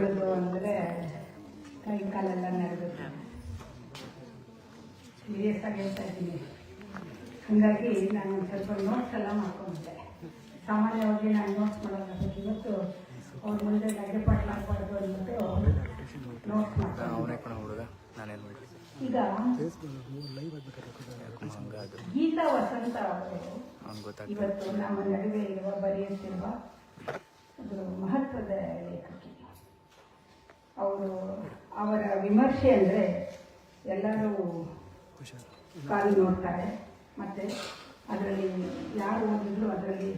ಬೀಳೋದು ಅಂದರೆ ಕೈ ಕಾಲೆಲ್ಲ ನಡೆದು ಸೀರಿಯಸ್ ಆಗಿ ಹೇಳ್ತಾ ಇದ್ದೀನಿ. ಹಾಗಾಗಿ ನಾನು ಒಂದು ಸ್ವಲ್ಪ ನೋಟ್ಸ್ ಎಲ್ಲ ಮಾಡ್ಕೊಂಡೆ. ಸಾಮಾನ್ಯವಾಗಿ ನಾನು ನೋಟ್ಸ್ ಮಾಡೋದು ಇವತ್ತು ಅವ್ರ ಮುಂದೆ ನಗೆಪಾಟ್ ಮಾಡಬಾರ್ದು ಅಂದ್ಬಿಟ್ಟು ನೋಟ್ಸ್ ಮಾಡ್ತಾರೆ ಈಗ ಗೀತಾ ವಸಂತ ಅವರು ಇವತ್ತು ನಮ್ಮ ನಡುವೆ ಇರುವ ಬರೆಯುತ್ತಿರುವ ಒಂದು ಮಹತ್ವದ ಲೇಖಕಿ. ಅವರು ಅವರ ವಿಮರ್ಶೆ ಅಂದರೆ ಎಲ್ಲರೂ ಕಾಲು ನೋಡ್ತಾರೆ. ಮತ್ತು ಅದರಲ್ಲಿ ಯಾರು ಓದಿದ್ರು ಅದರಲ್ಲಿ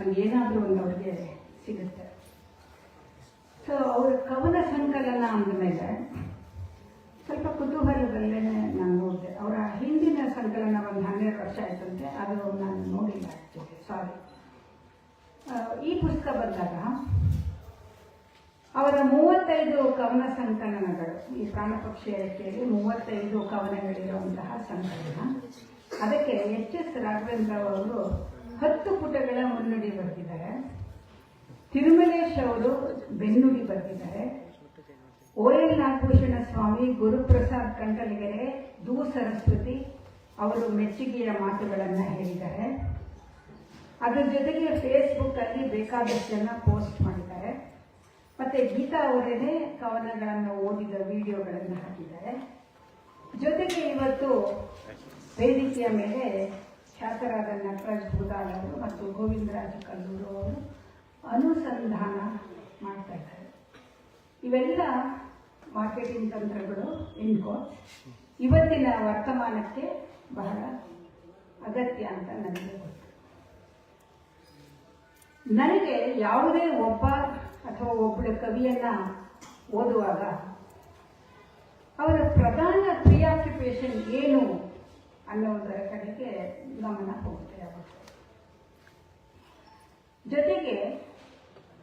ಒಂದು ಏನಾದರೂ ಒಂದು ಅವ್ರಿಗೆ ಸಿಗುತ್ತೆ. ಸೊ ಅವರ ಕವನ ಸಂಕಲನ ಅಂದಮೇಲೆ ಸ್ವಲ್ಪ ಕುತೂಹಲದಲ್ಲೇ ನಾನು ನೋಡಿದೆ. ಅವರ ಹಿಂದಿನ ಸಂಕಲನ ಒಂದು ಹನ್ನೆರಡು ವರ್ಷ ಆಯ್ತಂತೆ ಅದು ನಾನು ನೋಡಿಲ್ಲ ಆ್ಯಕ್ಚುಲಿ ಸಾರಿ ಈ ಪುಸ್ತಕ ಬಂದಾಗ ಅವರ ಮೂವತ್ತೈದು ಕವನ ಸಂಕಲನಗಳು, ಈ ಪ್ರಾಣಪಕ್ಷಿ ಹೇಳಿಕೆಯಲ್ಲಿ ಮೂವತ್ತೈದು ಕವನಗಳಿರುವಂತಹ ಸಂಕಲನ. ಅದಕ್ಕೆ ಎಚ್ ಎಸ್ ರಾಘವೇಂದ್ರ ಅವರು ಹತ್ತು ಪುಟಗಳ ಮುನ್ನುಡಿ ಬರೆದಿದ್ದಾರೆ. ತಿರುಮಲೇಶ್ ಅವರು ಬೆನ್ನುಡಿ ಬರೆದಿದ್ದಾರೆ. ಓ ಎಲ್ ನಾಗಭೂಷಣ ಸ್ವಾಮಿ ಗುರುಪ್ರಸಾದ್ ಕಂಟಲಿಗೆರೆ, ದೂ ಸರಸ್ವತಿ ಅವರು ಮೆಚ್ಚುಗೆಯ ಮಾತುಗಳನ್ನು ಹೇಳಿದ್ದಾರೆ. ಅದರ ಜೊತೆಗೆ ಫೇಸ್ಬುಕ್ ಅಲ್ಲಿ ಬೇಕಾದಷ್ಟು ಪೋಸ್ಟ್ ಮಾಡಿದ್ದಾರೆ. ಮತ್ತೆ ಗೀತಾ ಅವರೇನೆ ಕವನಗಳನ್ನು ಓದಿದ ವಿಡಿಯೋಗಳನ್ನು ಹಾಕಿದ್ದಾರೆ. ಜೊತೆಗೆ ಇವತ್ತು ವೇದಿಕೆಯ ಮೇಲೆ ಖ್ಯಾತರಾದ ನಟರಾಜ್ ಭೂದಾಲ್ ಅವರು ಮತ್ತು ಗೋವಿಂದರಾಜ್ ಕಲ್ಲೂರು ಅವರು ಅನುಸಂಧಾನ ಮಾಡ್ತಾ ಇದ್ದಾರೆ. ಇವೆಲ್ಲ ಮಾರ್ಕೆಟಿಂಗ್ ತಂತ್ರಗಳು, ಇನ್ಕೋ. ಇವತ್ತಿನ ವರ್ತಮಾನಕ್ಕೆ ಬಹಳ ಅಗತ್ಯ ಅಂತ ನನಗೆ ಗೊತ್ತು. ನನಗೆ ಯಾವುದೇ ಒಬ್ಬ ಅಥವಾ ಒಬ್ಬಳು ಕವಿಯನ್ನ ಓದುವಾಗ, ಅವರ ಪ್ರಧಾನ ಪ್ರಿಯಾಕ್ಯುಪೇಷನ್ ಏನು ಅನ್ನೋದರ ಕಡೆಗೆ ಗಮನ ಹೋಗುತ್ತೆ ಜೊತೆಗೆ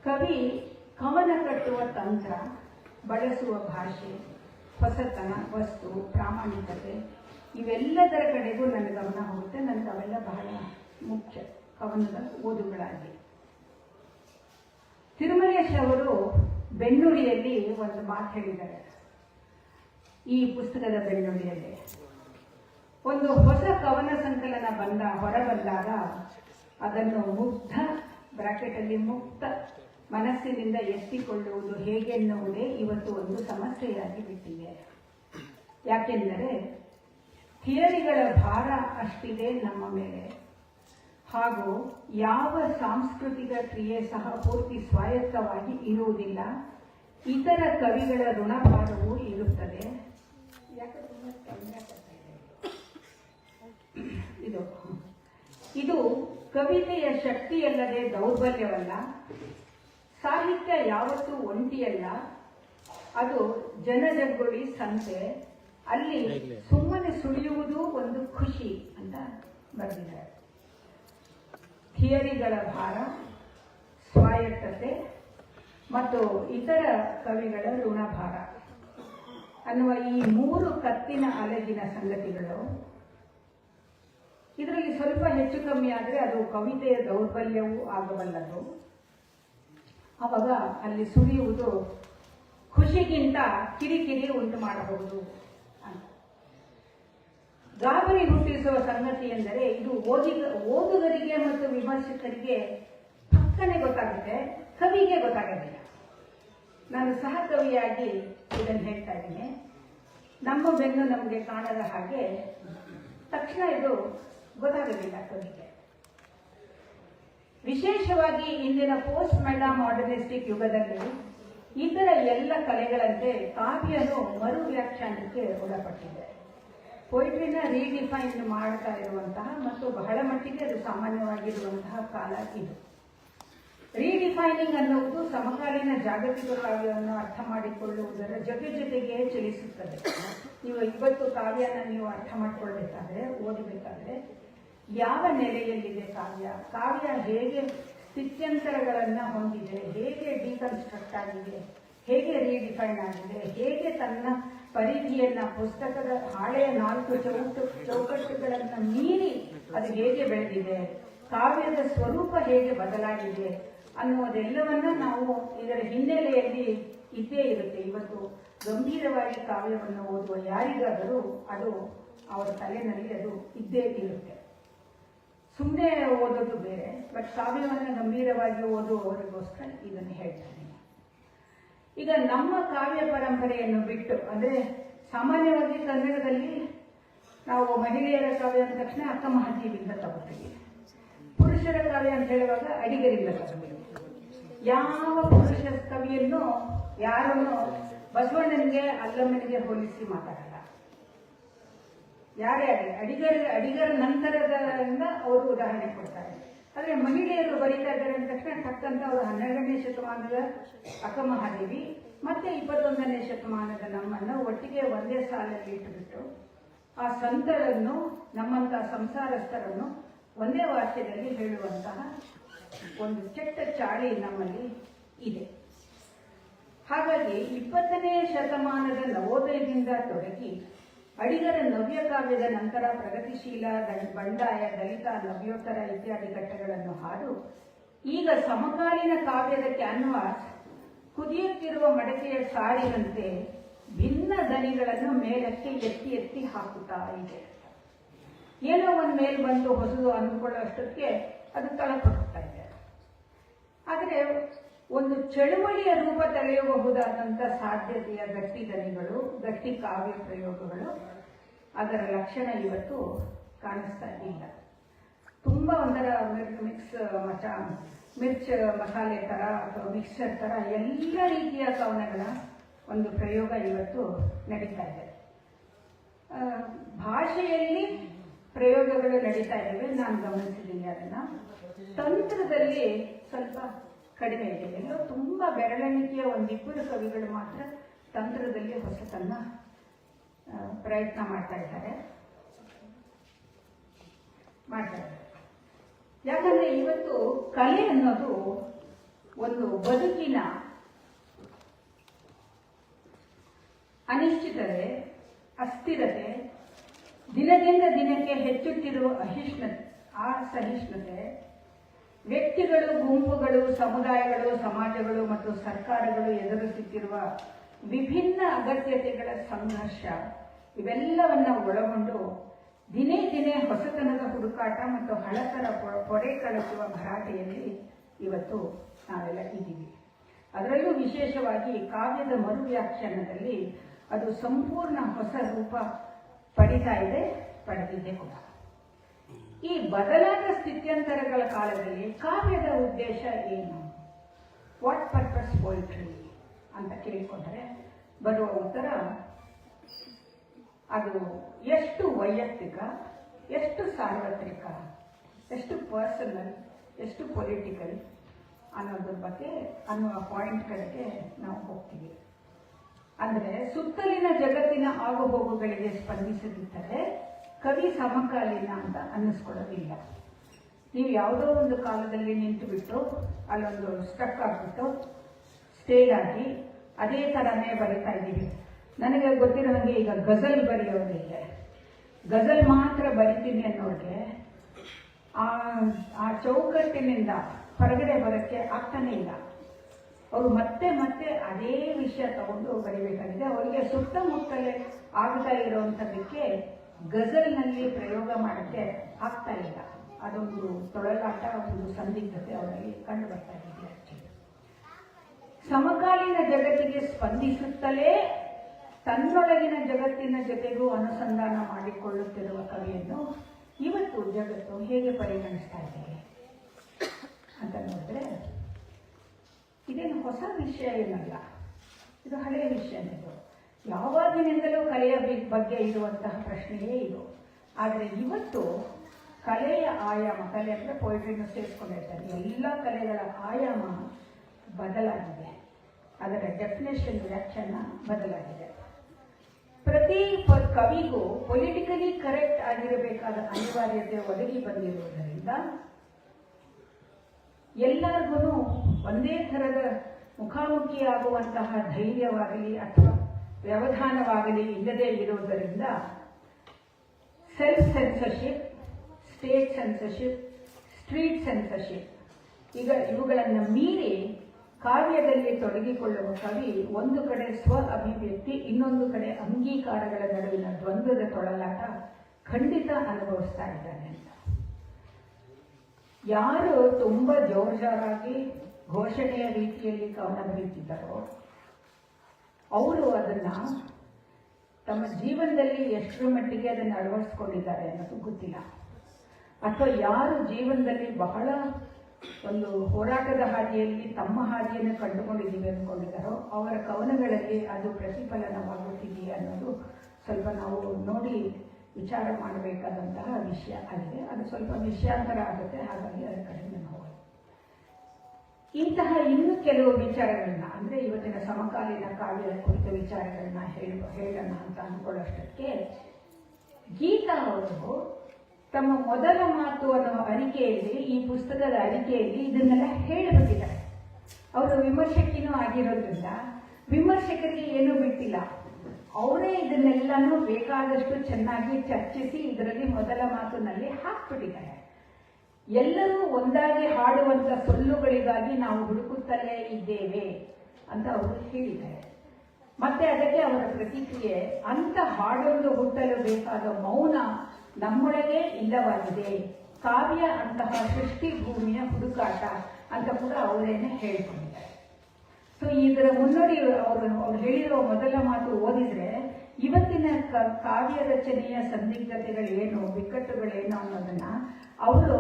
ಕವಿ ಕವನ ಕಟ್ಟುವ ತಂತ್ರ, ಬಳಸುವ ಭಾಷೆ, ಹೊಸತನ, ವಸ್ತು, ಪ್ರಾಮಾಣಿಕತೆ, ಇವೆಲ್ಲದರ ಕಡೆಗೂ ನನ್ನ ಗಮನ ಹೋಗುತ್ತೆ. ನನಗೆ ಅವೆಲ್ಲ ಬಹಳ ಮುಖ್ಯ ಕವನದ ಓದುಗಳಾಗಿ. ತಿರುಮಲೇಶ್ ಅವರು ಬೆನ್ನುಡಿಯಲ್ಲಿ ಒಂದು ಮಾತು ಹೇಳಿದ್ದಾರೆ. ಈ ಪುಸ್ತಕದ ಬೆನ್ನುಡಿಯಲ್ಲಿ ಒಂದು ಹೊಸ ಕವನ ಸಂಕಲನ ಬಂದ ಹೊರ ಬಂದಾಗ ಅದನ್ನು ಮುಗ್ಧ ಬ್ರಾಕೆಟ್ ಅಲ್ಲಿ ಮುಕ್ತ ಮನಸ್ಸಿನಿಂದ ಎತ್ತಿಕೊಳ್ಳುವುದು ಹೇಗೆನ್ನುವುದೇ ಇವತ್ತು ಒಂದು ಸಮಸ್ಯೆಯಾಗಿ ಬಿಟ್ಟಿದೆ. ಯಾಕೆಂದರೆ, ಥಿಯರಿಗಳ ಭಾರ ಅಷ್ಟಿದೆ ನಮ್ಮ ಮೇಲೆ. ಹಾಗೂ ಯಾವ ಸಾಂಸ್ಕೃತಿಕ ಕ್ರಿಯೆ ಸಹ ಪೂರ್ತಿ ಸ್ವಾಯತ್ತವಾಗಿ ಇರುವುದಿಲ್ಲ ಇತರ ಕವಿಗಳ ಋಣಭಾರವೂ ಇರುತ್ತದೆ? ಇದು? ಇದು ಕವಿತೆಯ ಶಕ್ತಿಯಲ್ಲದೆ ದೌರ್ಬಲ್ಯವಲ್ಲ ಸಾಹಿತ್ಯ ಯಾವತ್ತೂ ಒಂಟಿಯಲ್ಲ ಅದು ಜನಜಗ್ಗುಳಿ ಸಂತೆ ಅಲ್ಲಿ ಸುಮ್ಮನೆ ಸುಳಿಯುವುದು ಒಂದು ಖುಷಿ ಅಂತ ಬರೆದಿದ್ದಾರೆ. ಥಿಯರಿಗಳ ಭಾರ, ಸ್ವಾಯತ್ತತೆ ಮತ್ತು ಇತರ ಕವಿಗಳ ಋಣಭಾರ. ಅನ್ನುವ ಈ ಮೂರು ಕತ್ತಿನ ಅಲೆಗಿನ ಸಂಗತಿಗಳು. ಇದರಲ್ಲಿ ಸ್ವಲ್ಪ ಹೆಚ್ಚು ಕಮ್ಮಿ ಆದರೆ ಅದು ಕವಿತೆಯ ದೌರ್ಬಲ್ಯವೂ ಆಗಬಲ್ಲದು. ಅವಾಗ ಅಲ್ಲಿ ಸುರಿಯುವುದು ಖುಷಿಗಿಂತ ಕಿರಿಕಿರಿ ಉಂಟು ಮಾಡಬಹುದು. ಗಾಬರಿ ಹುಟ್ಟಿಸುವ ಸಂಗತಿ ಎಂದರೆ ಇದು ಓದಿಗ ಓದುಗರಿಗೆ ಮತ್ತು ವಿಮರ್ಶಕರಿಗೆ ಪಕ್ಕನೆ ಗೊತ್ತಾಗುತ್ತೆ, ಕವಿಗೆ ಗೊತ್ತಾಗೋದಿಲ್ಲ. ನಾನು ಸಹ ಕವಿಯಾಗಿ ಇದನ್ನು ಹೇಳ್ತಾ ಇದ್ದೀನಿ. ನಮ್ಮ ಬೆನ್ನು ನಮಗೆ ಕಾಣದ ಹಾಗೆ ತಕ್ಷಣ ಇದು ಗೊತ್ತಾಗೋದಿಲ್ಲ ಕವಿಗೆ. ವಿಶೇಷವಾಗಿ ಇಂದಿನ ಪೋಸ್ಟ್ ಮೆಡಾ ಮಾಡರ್ನಿಸ್ಟಿಕ್ ಯುಗದಲ್ಲಿ ಇತರ ಎಲ್ಲ ಕಲೆಗಳಂತೆ ಕಾವ್ಯನು ಮರು ವ್ಯಾಖ್ಯಾನಕ್ಕೆ ಒಳಪಟ್ಟಿದೆ ಪೊಯಿಟ್ರಿನ ರೀಡಿಫೈನ್ ಮಾಡ್ತಾ ಇರುವಂತಹ ಮತ್ತು ಬಹಳ ಮಟ್ಟಿಗೆ ಅದು ಸಾಮಾನ್ಯವಾಗಿರುವಂತಹ ಕಾಲ ಇದು. ರೀಡಿಫೈನಿಂಗ್ ಅನ್ನುವುದು ಸಮಕಾಲೀನ ಜಾಗತಿಕ ಕಾವ್ಯವನ್ನು ಅರ್ಥ ಮಾಡಿಕೊಳ್ಳುವುದರ ಜೊತೆ ಜೊತೆಗೆ ಚಲಿಸುತ್ತದೆ. ನೀವು ಇವತ್ತು ಕಾವ್ಯನ ನೀವು ಅರ್ಥ ಮಾಡಿಕೊಳ್ಬೇಕಾದ್ರೆ, ಓದಬೇಕಾದ್ರೆ, ಯಾವ ನೆಲೆಯಲ್ಲಿದೆ ಕಾವ್ಯ? ಕಾವ್ಯ ಹೇಗೆ ಸ್ಥಿತ್ಯಂತರಗಳನ್ನು ಹೊಂದಿದೆ? ಹೇಗೆ ಡಿಕನ್ಸ್ಟ್ರಕ್ಟ್ ಆಗಿದೆ? ಹೇಗೆ ರೀಡಿಫೈನ್ ಆಗಿದೆ? ಹೇಗೆ ತನ್ನ ಪರಿಧಿಯನ್ನ, ಪುಸ್ತಕದ ಹಾಳೆಯ ನಾಲ್ಕು ಚೌಕಟ್ಟು ಚೌಕಟ್ಟುಗಳನ್ನ ಮೀರಿ ಅದು ಹೇಗೆ ಬೆಳೆದಿದೆ, ಕಾವ್ಯದ ಸ್ವರೂಪ ಹೇಗೆ ಬದಲಾಗಿದೆ ಅನ್ನುವುದೆಲ್ಲವನ್ನ ನಾವು ಇದರ ಹಿನ್ನೆಲೆಯಲ್ಲಿ ಇದ್ದೇ ಇರುತ್ತೆ. ಇವತ್ತು ಗಂಭೀರವಾಗಿ ಕಾವ್ಯವನ್ನು ಓದುವ ಯಾರಿಗಾದರೂ ಅದು ಅವರ ತಲೆನಲ್ಲಿ ಅದು ಇದ್ದೇ ಇರುತ್ತೆ. ಸುಮ್ಮನೆ ಓದೋದು ಬೇರೆ, ಬಟ್ ಕಾವ್ಯವನ್ನು ಗಂಭೀರವಾಗಿ ಓದುವವರಿಗೋಸ್ಕರ ಇದನ್ನು ಹೇಳ್ತಾನೆ. ಈಗ ನಮ್ಮ ಕಾವ್ಯ ಪರಂಪರೆಯನ್ನು ಬಿಟ್ಟು, ಅಂದರೆ ಸಾಮಾನ್ಯವಾಗಿ ಕನ್ನಡದಲ್ಲಿ ನಾವು ಮಹಿಳೆಯರ ಕಾವ್ಯ ಅಂದ ತಕ್ಷಣ ಅಕ್ಕ ಮಹಾದೇವಿಯಿಂದ ತಗೋತೀವಿ ಪುರುಷರ ಕಾವ್ಯ ಅಂತ ಹೇಳುವಾಗ ಅಡಿಗರಿಂದ ತಗೋತೀವಿ ಯಾವ ಪುರುಷ ಕವಿಯನ್ನು ಯಾರನ್ನು ಬಸವಣ್ಣನಿಗೆ, ಅಲ್ಲಮ್ಮನಿಗೆ ಹೋಲಿಸಿ ಮಾತಾಡಲ್ಲ. ಯಾರೇ ಅಡಿಗರ ಅಡಿಗರ ನಂತರದಿಂದ ಅವರು ಉದಾಹರಣೆ ಕೊಡ್ತಾರೆ. ಆದ್ರೆ ಮಹಿಳೆಯರು ಬರೀತಾ ಇದ್ದಾರೆ ಅಂದ ತಕ್ಷಣ ತಕ್ಕಂತ ಅವರು ಹನ್ನೆರಡನೇ ಶತಮಾನದ ಅಕ್ಕಮಹಾದೇವಿ, ಮತ್ತೆ ಇಪ್ಪತ್ತೊಂದನೇ ಶತಮಾನದ ನಮ್ಮನ್ನು ಒಟ್ಟಿಗೆ ಒಂದೇ ಸಾಲಲ್ಲಿ ಇಟ್ಟುಬಿಟ್ಟು ಆ ಸಂತರನ್ನು ನಮ್ಮಂತಹ ಸಂಸಾರಸ್ಥರನ್ನು ಒಂದೇ ವಾಕ್ಯದಲ್ಲಿ ಹೇಳುವಂತಹ ಒಂದು ಕೆಟ್ಟ ಚಾಳಿ ನಮ್ಮಲ್ಲಿ ಇದೆ. ಹಾಗಾಗಿ ಇಪ್ಪತ್ತನೇ ಶತಮಾನದ ನವೋದಯದಿಂದ ತೊಡಗಿ ಅಡಿಗರ ನವ್ಯ ಕಾವ್ಯದ ನಂತರ ಪ್ರಗತಿಶೀಲ ಬಂಡಾಯ, ದಲಿತ, ನವ್ಯೋತ್ತರ ಇತ್ಯಾದಿ ಘಟ್ಟಗಳನ್ನು ಹಾಡು. ಈಗ ಸಮಕಾಲೀನ ಕಾವ್ಯದ ಕ್ಯಾನ್ವಾಸ್ ಕುದಿಯುತ್ತಿರುವ ಮಡಕೆಯ ಸಾರಿನಂತೆ ಭಿನ್ನ ದನಿಗಳನ್ನು ಮೇಲಕ್ಕೆ ಎತ್ತಿ ಎತ್ತಿ ಹಾಕುತ್ತಾ ಇದೆ. ಏನೋ ಒಂದು ಮೇಲ್ ಬಂದು ಹೊಸದು ಅಂದ್ಕೊಳ್ಳೋಷ್ಟಕ್ಕೆ ಅದು ತಳಪಡ್ತಾ ಇದೆ. ಆದರೆ ಒಂದು ಚಳುವಳಿಯ ರೂಪ ತಳೆಯಬಹುದಾದಂಥ ಸಾಧ್ಯತೆಯ ಗಟ್ಟಿ ದನಿಗಳು, ಗಟ್ಟಿ ಕಾವ್ಯ ಪ್ರಯೋಗಗಳು, ಅದರ ಲಕ್ಷಣ ಇವತ್ತು ಕಾಣಿಸ್ತಾ ಇಲ್ಲ. ತುಂಬ ಒಂದರ ಮಿಕ್ಸ್, ಮಚ, ಮಿರ್ಚ್ ಮಸಾಲೆ ಥರ ಅಥವಾ ಮಿಕ್ಸರ್ ಥರ ಎಲ್ಲ ರೀತಿಯ ಕವನಗಳ ಒಂದು ಪ್ರಯೋಗ ಇವತ್ತು ನಡೀತಾ ಇದೆ. ಭಾಷೆಯಲ್ಲಿ ಪ್ರಯೋಗಗಳು ನಡೀತಾ ಇದ್ದಾವೆ. ನಾನು ಗಮನಿಸಿದ್ದೀನಿ ಅದನ್ನು. ತಂತ್ರದಲ್ಲಿ ಸ್ವಲ್ಪ ಕಡಿಮೆ ಇದೆ. ಎಲ್ಲೋ ತುಂಬ ಬೆರಳೆಣಿಕೆಯ ಒಂದಿಬ್ಬರು ಕವಿಗಳು ಮಾತ್ರ ತಂತ್ರದಲ್ಲಿ ಹೊಸತನ್ನ ಪ್ರಯತ್ನ ಮಾಡ್ತಾ ಇದ್ದಾರೆ. ಮಾಡ್ತಾ ಯಾಕಂದ್ರೆ ಇವತ್ತು ಕಲೆ ಅನ್ನೋದು ಒಂದು ಬದುಕಿನ ಅನಿಶ್ಚಿತತೆ, ಅಸ್ಥಿರತೆ, ದಿನದಿಂದ ದಿನಕ್ಕೆ ಹೆಚ್ಚುತ್ತಿರುವ ಅಹಿಷ್ಣತೆ ಅಸಹಿಷ್ಣುತೆ ವ್ಯಕ್ತಿಗಳು, ಗುಂಪುಗಳು, ಸಮುದಾಯಗಳು, ಸಮಾಜಗಳು ಮತ್ತು ಸರ್ಕಾರಗಳು ಎದುರಿಸುತ್ತಿರುವ ವಿಭಿನ್ನ ಅಗತ್ಯತೆಗಳ ಸಂಘರ್ಷ, ಇವೆಲ್ಲವನ್ನ ಒಳಗೊಂಡು ದಿನೇ ದಿನೇ ಹೊಸತನದ ಹುಡುಕಾಟ ಮತ್ತು ಹಳತರ ಪೊರೆ ಕಳಿಸುವ ಭರಾಟೆಯಲ್ಲಿ ಇವತ್ತು ನಾವೆಲ್ಲ ಇದ್ದೀವಿ. ಅದರಲ್ಲೂ ವಿಶೇಷವಾಗಿ ಕಾವ್ಯದ ಮರು ವ್ಯಾಖ್ಯಾನದಲ್ಲಿ ಅದು ಸಂಪೂರ್ಣ ಹೊಸ ರೂಪ ಪಡಿತಾ ಇದೆ ಪಡೆದಿದೆ ಕೂಡ. ಈ ಬದಲಾದ ಸ್ಥಿತ್ಯಂತರಗಳ ಕಾಲದಲ್ಲಿ ಕಾವ್ಯದ ಉದ್ದೇಶ ಏನು? ವಾಟ್ ಪರ್ಪಸ್ ಪೋಯಿಟ್ರಿ ಅಂತ ಕೇಳಿಕೊಂಡರೆ ಬರುವ ಉತ್ತರ ಅದು ಎಷ್ಟು ವೈಯಕ್ತಿಕ, ಎಷ್ಟು ಸಾರ್ವತ್ರಿಕ, ಎಷ್ಟು ಪರ್ಸನಲ್ ಎಷ್ಟು ಪೊಲಿಟಿಕಲ್ ಅನ್ನೋದ್ರ ಬಗ್ಗೆ ಅನ್ನುವ ಪಾಯಿಂಟ್ ಕಡೆಗೆ ನಾವು ಹೋಗ್ತೀವಿ. ಅಂದರೆ ಸುತ್ತಲಿನ ಜಗತ್ತಿನ ಆಗುಹೋಗುಗಳಿಗೆ ಸ್ಪಂದಿಸದಿದ್ದರೆ ಕವಿ ಸಮಕಾಲೀನ ಅಂತ ಅನ್ನಿಸ್ಕೊಳ್ಳೋದಿಲ್ಲ. ನೀವು ಯಾವುದೋ ಒಂದು ಕಾಲದಲ್ಲಿ ನಿಂತುಬಿಟ್ಟು, ಅಲ್ಲೊಂದು ಸ್ಟಕ್ ಆಗಿಬಿಟ್ಟು ಸ್ಟೇಲ್ ಆಗಿ ಅದೇ ಥರನೇ ಬರಿತಾ ಇದ್ದೀವಿ ನನಗೆ ಗೊತ್ತಿರೋ ಹಾಗೆ ಈಗ ಗಜಲ್ ಬರೆಯೋರಿಗೆ ಗಜಲ್ ಮಾತ್ರ ಬರಿತೀನಿ ಅನ್ನೋರಿಗೆ ಆ ಆ ಚೌಕಟ್ಟಿನಿಂದ ಹೊರಗಡೆ ಬರೋಕ್ಕೆ ಆಗ್ತಾನೇ ಇಲ್ಲ. ಅವರು ಮತ್ತೆ ಮತ್ತೆ ಅದೇ ವಿಷಯ ತಗೊಂಡು ಬರಿಬೇಕಾಗಿದೆ. ಅವರಿಗೆ ಸುತ್ತಮುತ್ತಲೇ ಆಗ್ತಾ ಇರುವಂಥದ್ದಕ್ಕೆ ಗಜಲ್ನಲ್ಲಿ ಪ್ರಯೋಗ ಮಾಡೋಕ್ಕೆ ಆಗ್ತಾ ಇಲ್ಲ. ಅದೊಂದು ತೊಳಲಾಟ ಒಂದು ಸಂದಿಗ್ಧತೆ ಅವರಲ್ಲಿ ಕಂಡು ಬರ್ತಾ ಇದೆ ಸಮಕಾಲೀನ ಜಗತ್ತಿಗೆ ಸ್ಪಂದಿಸುತ್ತಲೇ ತನ್ನೊಳಗಿನ ಜಗತ್ತಿನ ಜೊತೆಗೂ ಅನುಸಂಧಾನ ಮಾಡಿಕೊಳ್ಳುತ್ತಿರುವ ಕವಿಯನ್ನು ಇವತ್ತು ಜಗತ್ತು ಹೇಗೆ ಪರಿಗಣಿಸ್ತಾ ಇದೆ? ಅಂತ ನೋಡಿದ್ರೆ, ಇದೇನು ಹೊಸ ವಿಷಯ ಏನಲ್ಲ. ಇದು ಹಳೆಯ ವಿಷಯನೇ ಇದು. ಯಾವಾಗಿನಿಂದಲೂ ಕಲೆಯ ಬಗ್ಗೆ ಇರುವಂತಹ ಪ್ರಶ್ನೆಯೇ ಇದು. ಆದರೆ ಇವತ್ತು ಕಲೆಯ ಆಯಾಮ, ಕಲೆ ಅಂದರೆ ಪೊಯಿಟ್ರಿನ ಸೇರಿಸ್ಕೊಂಡಿರ್ತಾರೆ ಎಲ್ಲ ಕಲೆಗಳ ಆಯಾಮ ಬದಲಾಗಿದೆ. ಅದರ ಡೆಫಿನೇಷನ್ ವ್ಯಾಖ್ಯಾನ ಬದಲಾಗಿದೆ. ಪ್ರತಿ ಕವಿಗೂ ಪೊಲಿಟಿಕಲಿ ಕರೆಕ್ಟ್ ಆಗಿರಬೇಕಾದ ಅನಿವಾರ್ಯತೆ ಒದಗಿ ಬಂದಿರುವುದರಿಂದ ಎಲ್ಲರಿಗೂ ಒಂದೇ ಥರದ ಮುಖಾಮುಖಿಯಾಗುವಂತಹ ಧೈರ್ಯವಾಗಲಿ ಅಥವಾ ವ್ಯವಧಾನವಾಗಲಿ, ಇಲ್ಲದೇ ಇರುವುದರಿಂದ self censorship state censorship street censorship ಈಗ ಇವುಗಳನ್ನು ಮೀರಿ ಕಾವ್ಯದಲ್ಲಿ ತೊಡಗಿಕೊಳ್ಳುವ ಕವಿ ಒಂದು ಕಡೆ ಸ್ವ ಅಭಿವ್ಯಕ್ತಿ, ಇನ್ನೊಂದು ಕಡೆ ಅಂಗೀಕಾರಗಳ ನಡುವಿನ ದ್ವಂದ್ವದ ತೊಳಲಾಟ ಖಂಡಿತ ಅನುಭವಿಸ್ತಾ ಇದ್ದಾನೆ ಅಂತ. ಯಾರು ತುಂಬಾ ಜೋರ್ಜಾರಾಗಿ ಘೋಷಣೆಯ ರೀತಿಯಲ್ಲಿ ಕವನ ಬರೀತಿದ್ದಾರೋ ಅವರು ಅದನ್ನ ತಮ್ಮ ಜೀವನದಲ್ಲಿ ಎಷ್ಟರ ಮಟ್ಟಿಗೆ ಅದನ್ನು ಅಳವಡಿಸ್ಕೊಂಡಿದ್ದಾರೆ ಅನ್ನೋದು ಗೊತ್ತಿಲ್ಲ ಅಥವಾ ಯಾರು ಜೀವನದಲ್ಲಿ ಬಹಳ ಒಂದು ಹೋರಾಟದ ಹಾದಿಯಲ್ಲಿ ತಮ್ಮ ಹಾದಿಯನ್ನು ಕಂಡುಕೊಂಡಿದ್ದೀವಿ ಅಂದ್ಕೊಂಡಿದ್ದಾರೋ ಅವರ ಕವನಗಳಲ್ಲಿ ಅದು ಪ್ರತಿಫಲನವಾಗುತ್ತಿದೆಯೇ ಅನ್ನೋದು ಸ್ವಲ್ಪ ನಾವು ನೋಡಿ ವಿಚಾರ ಮಾಡಬೇಕಾದಂತಹ ವಿಷಯ ಆಗಿದೆ ಅದು ಸ್ವಲ್ಪ ವಿಷಯಾಂತರ ಆಗುತ್ತೆ, ಹಾಗಾಗಿ ಅದರ ಕಡೆ ನಾವು ಹೋಗೋಣ. ಇಂತಹ ಇನ್ನು ಕೆಲವು ವಿಚಾರಗಳನ್ನ, ಅಂದ್ರೆ ಇವತ್ತಿನ ಸಮಕಾಲೀನ ಕಾವ್ಯದ ಕುರಿತ ವಿಚಾರಗಳನ್ನ ಹೇಳ, ಹೇಳೋಣ ಅಂತ ಅಂದ್ಕೊಳ್ಳೋಷ್ಟಕ್ಕೆ, ಗೀತಾ ಅವರು ತಮ್ಮ ಮೊದಲ ಮಾತು ಅನ್ನೋ ಅರಿಕೆಯಲ್ಲಿ, ಈ ಪುಸ್ತಕದ ಅರಿಕೆಯಲ್ಲಿ ಇದನ್ನೆಲ್ಲ ಹೇಳಿಬಿಟ್ಟಿದ್ದಾರೆ. ಅವರು ವಿಮರ್ಶಕಿನೂ ಆಗಿರೋದ್ರಿಂದ ವಿಮರ್ಶಕರಿಗೆ ಏನೂ ಬಿಟ್ಟಿಲ್ಲ. ಅವರೇ ಇದನ್ನೆಲ್ಲನೂ ಬೇಕಾದಷ್ಟು ಚೆನ್ನಾಗಿ ಚರ್ಚಿಸಿ, ಇದರಲ್ಲಿ ಮೊದಲ ಮಾತಿನಲ್ಲಿ ಹಾಕ್ಬಿಟ್ಟಿದ್ದಾರೆ. ಎಲ್ಲರೂ ಒಂದಾಗಿ ಹಾಡುವಂತ ಸೊಲ್ಲುಗಳಿಗಾಗಿ ನಾವು ಹುಡುಕುತ್ತಲೇ ಇದ್ದೇವೆ ಅಂತ ಅವರು ಹೇಳಿದ್ದಾರೆ. ಮತ್ತೆ ಅದಕ್ಕೆ ಅವರ ಪ್ರತಿಕ್ರಿಯೆ ಅಂತ ಹಾಡೊಂದು ಹುಟ್ಟಲು ಬೇಕಾದ ಮೌನ ನಮ್ಮೊಳಗೆ ಇಲ್ಲವಾಗಿದೆ. ಕಾವ್ಯ ಅಂತಹ ಸೃಷ್ಟಿ ಭೂಮಿಯ ಹುಡುಕಾಟ ಅಂತ ಕೂಡ ಅವರೇನೆ ಹೇಳಿಕೊಂಡಿದ್ದಾರೆ. ಸೊ ಇದರ ಮುನ್ನಡಿ ಅವರು ಅವ್ರು ಹೇಳಿರೋ ಮೊದಲ ಮಾತು ಓದಿದ್ರೆ ಇವತ್ತಿನ ಕಾವ್ಯ ರಚನೆಯ ಸಂದಿಗ್ಧತೆಗಳೇನು, ಬಿಕ್ಕಟ್ಟುಗಳೇನು ಅನ್ನೋದನ್ನ ಅವರು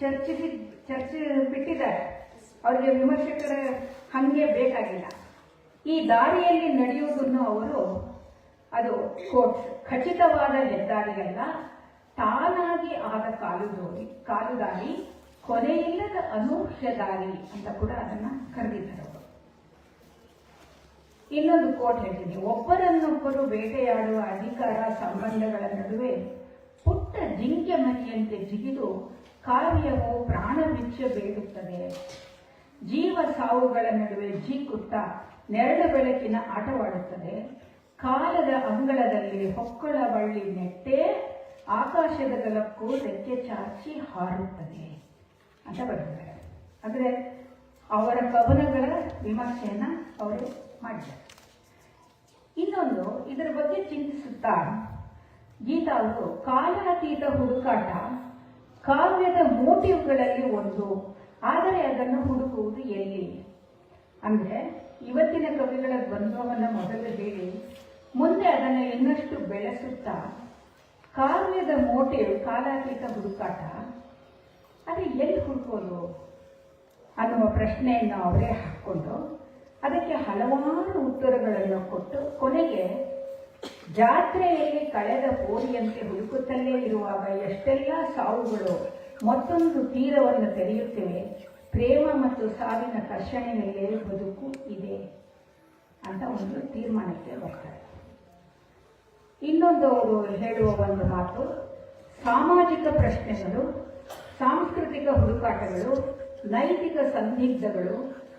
ಚರ್ಚಿಸಿ, ಚರ್ಚೆ ಬಿಟ್ಟಿದ್ದಾರೆ. ಅವರಿಗೆ ವಿಮರ್ಶಕರ ಹಂಗೆ ಬೇಕಾಗಿಲ್ಲ. ಈ ದಾರಿಯಲ್ಲಿ ನಡೆಯುವುದನ್ನು ಅವರು ಅದು ಕೋಟ್, ಖಚಿತವಾದ ಹೆದ್ದಾರಿಯಲ್ಲ ತಾನಾಗಿ ಆದ ಕಾಲುದೋರಿ ಕಾಲುದಾರಿ ಕೊನೆಯಿಲ್ಲದ ಅನೂಹ್ಯ ದಾರಿ ಅಂತ ಕೂಡ ಅದನ್ನ ಕರೆದಿದ್ದಾರೆ. ಇನ್ನೊಂದು ಕೋಟ್ ಹೇಳ್ತೀನಿ ಒಬ್ಬರನ್ನೊಬ್ಬರು ಬೇಟೆಯಾಡುವ ಅಧಿಕಾರ ಸಂಬಂಧಗಳ ನಡುವೆ ಪುಟ್ಟ ಜಿಂಕೆ ಮನೆಯಂತೆ ಜಿಗಿದು ಕಾವ್ಯವು ಪ್ರಾಣ ಭಿಕ್ಷೆ ಬೇಡುತ್ತದೆ. ಜೀವ ಸಾವುಗಳ ನಡುವೆ ಜೀಕುತ್ತ ನೆರಳು ಬೆಳಕಿನ ಆಟವಾಡುತ್ತದೆ. ಕಾಲದ ಅಂಗಳದಲ್ಲಿ ಹೊಕ್ಕಳ ಬಳ್ಳಿ ನೆಟ್ಟೆ ಆಕಾಶದ ಗಲಕ್ಕೂ ರೆಕ್ಕೆ ಚಾಚಿ ಹಾರುತ್ತದೆ. ಅಂತ ಬರೆದಿದ್ದಾರೆ. ಅಂದ್ರೆ ಅವರ ಕವನಗಳ ವಿಮರ್ಶೆಯನ್ನ ಅವರು ಮಾಡಿದ್ದಾರೆ ಇನ್ನೊಂದು, ಇದರ ಬಗ್ಗೆ ಚಿಂತಿಸುತ್ತಾ? ಗೀತಾ ಅವರು ಕಾಲಾತೀತ ಹುಡುಕಾಟ. ಕಾವ್ಯದ ಮೋಟಿವ್ಗಳಲ್ಲಿ ಒಂದು, ಆದರೆ ಅದನ್ನು ಹುಡುಕುವುದು ಎಲ್ಲಿ? ಅಂದ್ರೆ, ಇವತ್ತಿನ ಕವಿಗಳ ದ್ವಂದ್ವವನ್ನು ಮೊದಲು ಹೇಳಿ, ಮುಂದೆ ಅದನ್ನು ಇನ್ನಷ್ಟು ಬೆಳೆಸುತ್ತಾ? ಕಾವ್ಯದ ಮೋಟಿವ್, ಕಾಲಾತೀತ ಹುಡುಕಾಟ, ಅದು ಎಲ್ಲಿ ಹುಡುಕೋದು ಅನ್ನುವ ಪ್ರಶ್ನೆಯನ್ನು ಅವರೇ ಹಾಕ್ಕೊಂಡು ಅದಕ್ಕೆ ಹಲವಾರು ಉತ್ತರಗಳನ್ನು ಕೊಟ್ಟು ಕೊನೆಗೆ, ಜಾತ್ರೆಯಲ್ಲಿ ಕಳೆದ ಕೋರಿಯಂತೆ ಹುಡುಕುತ್ತಲೇ ಇರುವಾಗ ಎಷ್ಟೆಲ್ಲ ಸಾವುಗಳು, ಮತ್ತೊಂದು ತೀರವನ್ನು ತೆರೆಯುತ್ತಿವೆ. ಪ್ರೇಮ ಮತ್ತು ಸಾವಿನ ಕರ್ಷಣೆಯಲ್ಲೇ ಬದುಕು ಇದೆ ಅಂತ ಒಂದು ತೀರ್ಮಾನಕ್ಕೆ ಬರ್ತಾರೆ ಇನ್ನೊಂದು ಅವರು ಹೇಳುವ ಒಂದು ಮಾತು, ಸಾಮಾಜಿಕ ಪ್ರಶ್ನೆಗಳು, ಸಾಂಸ್ಕೃತಿಕ ಹುಡುಕಾಟಗಳು, ನೈತಿಕ ಸಂದಿಗ್ಧಗಳು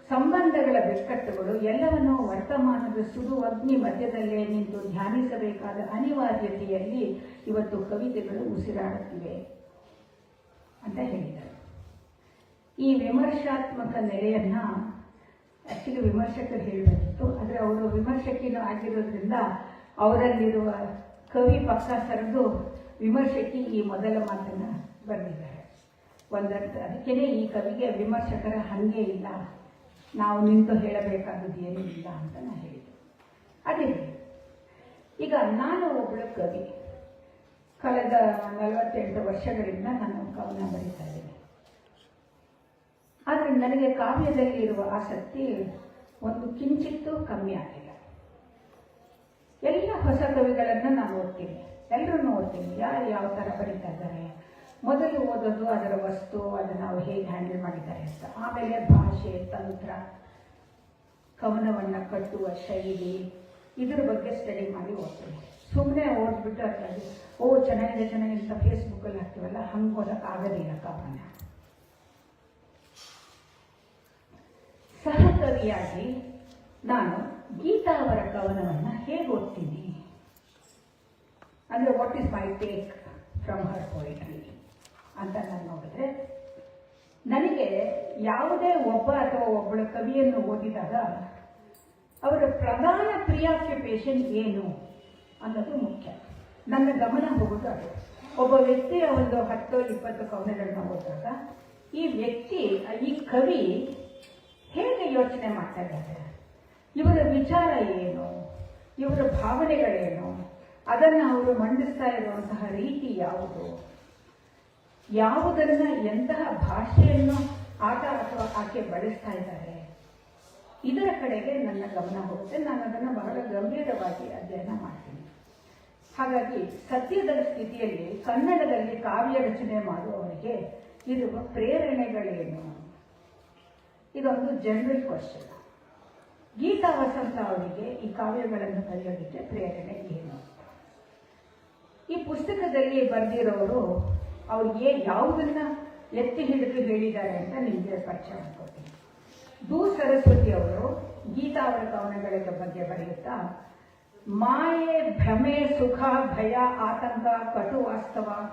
ಸಂಬಂಧಗಳ ಬಿಕ್ಕಟ್ಟುಗಳು ಎಲ್ಲವನ್ನೂ ವರ್ತಮಾನದ ಸುಡು ಅಗ್ನಿ ಮಧ್ಯದಲ್ಲೇ ನಿಂತು ಧ್ಯಾನಿಸಬೇಕಾದ ಅನಿವಾರ್ಯತೆಯಲ್ಲಿ ಇವತ್ತು ಕವಿತೆಗಳು ಉಸಿರಾಡುತ್ತಿವೆ ಅಂತ ಹೇಳಿದರು ಈ ವಿಮರ್ಶಾತ್ಮಕ ನೆಲೆಯನ್ನ ಆಕ್ಚುಲಿ ವಿಮರ್ಶಕರು ಹೇಳಬೇಕಿತ್ತು. ಆದರೆ ಅವರು ವಿಮರ್ಶಕಿನೂ ಆಗಿರೋದ್ರಿಂದ ಅವರಲ್ಲಿರುವ ಕವಿ ಪಕ್ಕ ಸರಿದು ವಿಮರ್ಶಕಿ ಈ ಮೊದಲ ಮಾತನ್ನು ಬರೆದಿದ್ದಾರೆ. ಒಂದರ್ಥ, ಅದಕ್ಕೇನೆ ಈ ಕವಿಗೆ ವಿಮರ್ಶಕರ ಹಂಗೆ ಇಲ್ಲ. ನಾವು ನಿಂತು ಹೇಳಬೇಕಾದದ್ದು ಏನೂ ಇಲ್ಲ ಅಂತ ನಾನು ಹೇಳಿದೆ. ಅದೇ ಈಗ ನಾನು ಒಬ್ಬಳು ಕವಿ. ಕಳೆದ ನಲವತ್ತೆಂಟು ವರ್ಷಗಳಿಂದ ನಾನು ಕವನ ಬರೀತಾ ಇದ್ದೀನಿ. ಆದರೆ ನನಗೆ ಕಾವ್ಯದಲ್ಲಿ ಇರುವ ಆಸಕ್ತಿ ಒಂದು ಕಿಂಚಿತ್ತೂ ಕಮ್ಮಿ ಆಗಿಲ್ಲ. ಎಲ್ಲ ಹೊಸ ಕವಿಗಳನ್ನು ನಾನು ಓದ್ತೀನಿ. ಎಲ್ಲರನ್ನು ಓದ್ತೀನಿ. ಯಾರು ಯಾವ ಥರ ಬರೀತಾ ಇದ್ದಾರೆ? ಮೊದಲು ಓದೋದು ಅದರ ವಸ್ತು, ಅದನ್ನು ನಾವು ಹೇಗೆ ಹ್ಯಾಂಡಲ್ ಮಾಡಿದ್ದಾರೆ ಅಂತ. ಆಮೇಲೆ ಭಾಷೆ, ತಂತ್ರ, ಕವನವನ್ನು ಕಟ್ಟುವ ಶೈಲಿ, ಇದ್ರ ಬಗ್ಗೆ ಸ್ಟಡಿ ಮಾಡಿ ಓದ್ತೀವಿ ಸುಮ್ಮನೆ ಓದ್ಬಿಟ್ಟು ಅದರಲ್ಲಿ, ಓ, ಚೆನ್ನಾಗಿದೆ ಚೆನ್ನಾಗಿದೆ ಅಂತ ಫೇಸ್ಬುಕ್ಕಲ್ಲಿ ಹಾಕ್ತೀವಲ್ಲ, ಹಂಗೆ ಓದೋಕ್ಕಾಗೋದಿಲ್ಲ ಕವನ ಸಹಕವಿಯಾಗಿ ನಾನು ಗೀತಾ ಅವರ ಕವನವನ್ನು ಹೇಗೆ ಓದ್ತೀನಿ? ಅಂದರೆ what is my take from her poetry ಅಂತ ನಾನು ನೋಡಿದ್ರೆ, ನನಗೆ ಯಾವುದೇ ಒಬ್ಬ ಅಥವಾ ಒಬ್ಬಳ ಕವಿಯನ್ನು ಓದಿದಾಗ, ಅವರ ಪ್ರಧಾನ ಪ್ರಿಯಾಕ್ಯುಪೇಷನ್ ಏನು ಅನ್ನೋದು ಮುಖ್ಯ. ನನ್ನ ಗಮನ ಹೋಗೋದು ಅದು. ಒಬ್ಬ ವ್ಯಕ್ತಿಯ ಒಂದು ಹತ್ತು ಇಪ್ಪತ್ತು ಕವನಗಳನ್ನ ಓದಿದಾಗ, ಈ ವ್ಯಕ್ತಿ, ಈ ಕವಿ ಹೇಗೆ ಯೋಚನೆ ಮಾಡ್ತಾ ಇದ್ದಾರೆ? ಇವರ ವಿಚಾರ ಏನು? ಇವರ ಭಾವನೆಗಳೇನು? ಅದನ್ನು ಅವರು ಮಂಡಿಸ್ತಾ ಇರುವಂತಹ ರೀತಿ ಯಾವುದು? ಯಾವುದನ್ನ ಎಂತಹ ಭಾಷೆಯನ್ನು ಆಟ ಅಥವಾ ಆಕೆ ಬಳಸ್ತಾ ಇದ್ದಾರೆ? ಇದರ ಕಡೆಗೆ ನನ್ನ ಗಮನ ಹೋಗುತ್ತೆ. ನಾನು ಅದನ್ನು ಬಹಳ ಗಂಭೀರವಾಗಿ ಅಧ್ಯಯನ ಮಾಡ್ತೀನಿ. ಹಾಗಾಗಿ ಸತ್ಯದ ಸ್ಥಿತಿಯಲ್ಲಿ ಕನ್ನಡದಲ್ಲಿ ಕಾವ್ಯ ರಚನೆ ಮಾಡುವವರಿಗೆ ಇರುವ ಪ್ರೇರಣೆಗಳೇನು? ಇದೊಂದು ಜನರಲ್ ಕ್ವಶನ್ ಗೀತಾ ವಸಂತ ಅವರಿಗೆ ಈ ಕಾವ್ಯಗಳನ್ನು ಬರೆಯೋದಕ್ಕೆ ಪ್ರೇರಣೆ ಏನು? ಈ ಪುಸ್ತಕದಲ್ಲಿ ಬರೆದಿರೋರು ಅವ್ರಿಗೆ ಯಾವುದನ್ನ ಎತ್ತಿ ಹಿಡಿದು ಹೇಳಿದ್ದಾರೆ ಅಂತ ನಿಮಗೆ ಪರಿಚಯ ಮಾಡ್ಕೊತೀನಿ ದು ಸರಸ್ವತಿ ಅವರು ಗೀತಾ ಅವರ ಬಗ್ಗೆ ಬರೆಯುತ್ತಾ, ಮಾಯೆ, ಭ್ರಮೆ, ಸುಖ, ಭಯ, ಆತಂಕ, ಕಟು ವಾಸ್ತವ,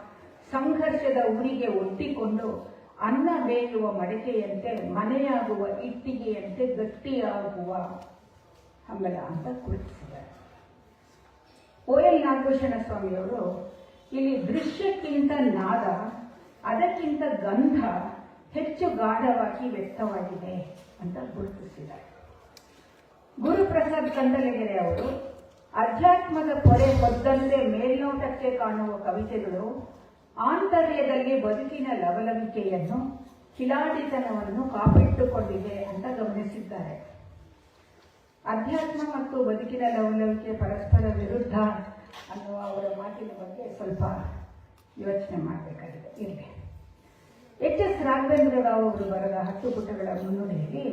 ಸಂಘರ್ಷದ ಊರಿಗೆ ಒಟ್ಟಿಕೊಂಡು ಅನ್ನ ಬೇಯುವ ಮಡಿಕೆಯಂತೆ, ಮನೆಯಾಗುವ ಇಟ್ಟಿಗೆಯಂತೆ ಗಟ್ಟಿಯಾಗುವ ಹಂಬಲ ಅಂತ ಗುರುತಿಸಿದ್ದಾರೆ. ಓ ಎಲ್ ನಾಗಭೂಷಣ ಸ್ವಾಮಿಯವರು ಇಲ್ಲಿ ದೃಶ್ಯಕ್ಕಿಂತ ನಾದ, ಅದಕ್ಕಿಂತ ಗಂಧ ಹೆಚ್ಚು ಗಾಢವಾಗಿ ವ್ಯಕ್ತವಾಗಿದೆ ಅಂತ ಗುರುತಿಸಿದ್ದಾರೆ. ಗುರುಪ್ರಸಾದ್ ಕಂದಲಗೆರೆ ಅವರು, ಅಧ್ಯಾತ್ಮದ ಪೊರೆ ಹೊದ್ದಂತೆ ಮೇಲ್ನೋಟಕ್ಕೆ ಕಾಣುವ ಕವಿತೆಗಳು ಆಂತರ್ಯದಲ್ಲಿ ಬದುಕಿನ ಲವಲವಿಕೆಯನ್ನು, ಕಿಲಾಡಿತನವನ್ನು ಕಾಪಿಟ್ಟುಕೊಂಡಿದೆ ಅಂತ ಗಮನಿಸಿದ್ದಾರೆ. ಅಧ್ಯಾತ್ಮ ಮತ್ತು ಬದುಕಿನ ಲವಲವಿಕೆ ಪರಸ್ಪರ ವಿರುದ್ಧ ಅನ್ನುವ ಅವರ ಮಾತಿನ ಬಗ್ಗೆ ಸ್ವಲ್ಪ ಯೋಚನೆ ಮಾಡಬೇಕಾಗಿದೆ. ಇರಲಿ. ಎಚ್ ಎಸ್ ರಾಘವೇಂದ್ರ ರಾವ್ ಅವರು ಬರೆದ ಹತ್ತು ಪುಟಗಳ ಮುನ್ನುಡಿಯಲ್ಲಿ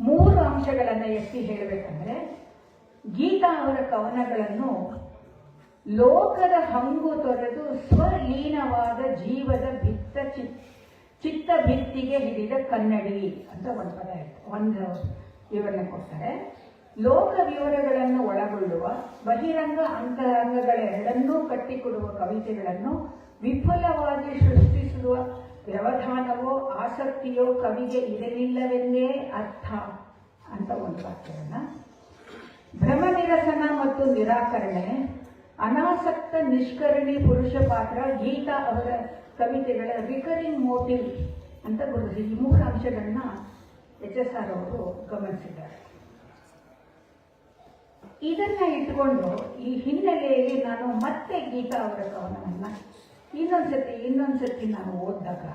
ಮೂರು ಅಂಶಗಳನ್ನು ಎತ್ತಿ ಹೇಳಬೇಕಂದ್ರೆ ಗೀತಾ ಅವರ ಕವನಗಳನ್ನು ಲೋಕದ ಹಂಗು ತೊರೆದು ಸ್ವಲೀನವಾದ ಜೀವದ ಭಿತ್ತ ಚಿತ್ ಚಿತ್ತ ಭಿತ್ತಿಗೆ ಹಿಡಿದ ಕನ್ನಡಿ ಅಂತ ಒಂದು ಪದ ಇತ್ತು ಒಂದು ವಿವರಣೆ ಕೊಡ್ತಾರೆ. ಲೋಕ ವಿವರಗಳನ್ನು ಒಳಗೊಳ್ಳುವ, ಬಹಿರಂಗ ಅಂತರಂಗಗಳೆರಡನ್ನೂ ಕಟ್ಟಿಕೊಡುವ ಕವಿತೆಗಳನ್ನು ವಿಫುಲವಾಗಿ ಸೃಷ್ಟಿಸುವ ವ್ಯವಧಾನವೋ ಆಸಕ್ತಿಯೋ ಕವಿಗೆ ಇರಲಿಲ್ಲವೆಂದೇ ಅರ್ಥ ಅಂತ ಒಂದು ವಾಕ್ಯವನ್ನ. ಭ್ರಮ ನಿರಸನ ಮತ್ತು ನಿರಾಕರಣೆ, ಅನಾಸಕ್ತ ನಿಷ್ಕರಣಿ ಪುರುಷ ಪಾತ್ರ, ಗೀತಾ ಅವರ ಕವಿತೆಗಳ ರಿಕರಿಂಗ್ ಮೋಟಿವ್ ಅಂತ ಗುರುತಿಸಿ ಈ ಮೂರು ಅಂಶಗಳನ್ನ ಎಚ್ ಎಸ್ ಆರ್ ಅವರು ಗಮನಿಸಿದ್ದಾರೆ. ಇದನ್ನ ಇಟ್ಕೊಂಡು ಈ ಹಿನ್ನೆಲೆಯಲ್ಲಿ ನಾನು ಮತ್ತೆ ಗೀತಾ ಅವರ ಕವನವನ್ನ ಇನ್ನೊಂದ್ಸತಿ ಇನ್ನೊಂದ್ಸತಿ ನಾನು ಓದಿದಾಗ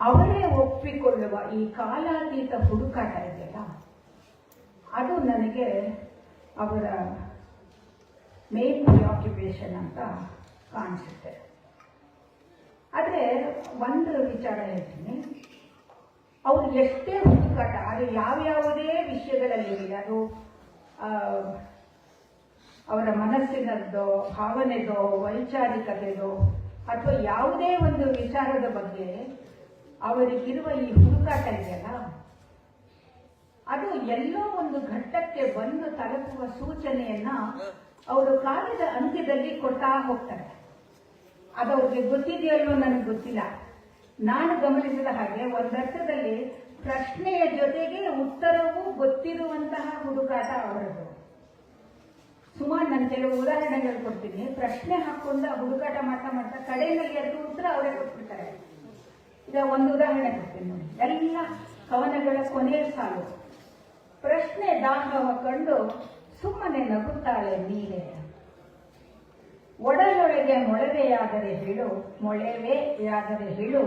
ಅವರೇ ಒಪ್ಪಿಕೊಳ್ಳುವ ಈ ಕಾಲಾತೀತ ಹುಡುಕಾಟ ಇದೆಯಲ್ಲ, ಅದು ನನಗೆ ಅವರ ಮೇನ್ ಪ್ರಿಯಾಕ್ಯುಪೇಷನ್ ಅಂತ ಕಾಣಿಸುತ್ತೆ. ಆದರೆ ಒಂದು ವಿಚಾರ ಹೇಳ್ತೀನಿ. ಅವ್ರು ಎಷ್ಟೇ ಹುಡುಕಾಟ ಅದು ಯಾವ್ಯಾವುದೇ ವಿಷಯಗಳಲ್ಲಿ ಅದು ಅವರ ಮನಸ್ಸಿನದ್ದೋ, ಭಾವನೆದೋ, ವೈಚಾರಿಕತೆದೋ, ಅಥವಾ ಯಾವುದೇ ಒಂದು ವಿಚಾರದ ಬಗ್ಗೆ ಅವರಿಗಿರುವ ಈ ಹುಡುಕಾಟ ಇದೆಯಲ್ಲ ಅದು ಎಲ್ಲೋ ಒಂದು ಘಟ್ಟಕ್ಕೆ ಬಂದು ತಲುಪುವ ಸೂಚನೆಯನ್ನ ಅವರು ಕಾಲದ ಅಂತ್ಯದಲ್ಲಿ ಕೊಟ್ಟಾ ಹೋಗ್ತಾರೆ. ಅದು ಅವ್ರಿಗೆ ಗೊತ್ತಿದೆಯಲ್ಲೋ ನನಗೆ ಗೊತ್ತಿಲ್ಲ. ನಾನು ಗಮನಿಸಿದ ಹಾಗೆ ಒಂದರ್ಥದಲ್ಲಿ ಪ್ರಶ್ನೆಯ ಜೊತೆಗೆ ಉತ್ತರವೂ ಗೊತ್ತಿರುವಂತಹ ಹುಡುಕಾಟ ಅವರದು ಸುಮಾರು ನಾನು ಕೆಲವು ಉದಾಹರಣೆಗಳು ಕೊಡ್ತೀನಿ. ಪ್ರಶ್ನೆ ಹಾಕೊಂಡು ಹುಡುಕಾಟ ಮಾಡ್ತಾ ಮಾಡ್ತಾ ಕಡೆಯಲ್ಲಿ ಅದು ಉತ್ತರ ಅವರೇ ಕೊಟ್ಬಿಡ್ತಾರೆ. ಈಗ ಒಂದು ಉದಾಹರಣೆ ಕೊಡ್ತೀನಿ ನೋಡಿ. ಎಲ್ಲ ಕವನಗಳ ಕೊನೆಯ ಸಾಲು. ಪ್ರಶ್ನೆ ದಾಹವ ಕಂಡು ಸುಮ್ಮನೆ ನಗುತ್ತಾಳೆ ನೀರೆ ಒಡಲೊಳಗೆ ಮೊಳವೆಯಾದರೆ ಹೇಳು, ಮೊಳೆವೆಯಾದರೆ ಹೇಳು,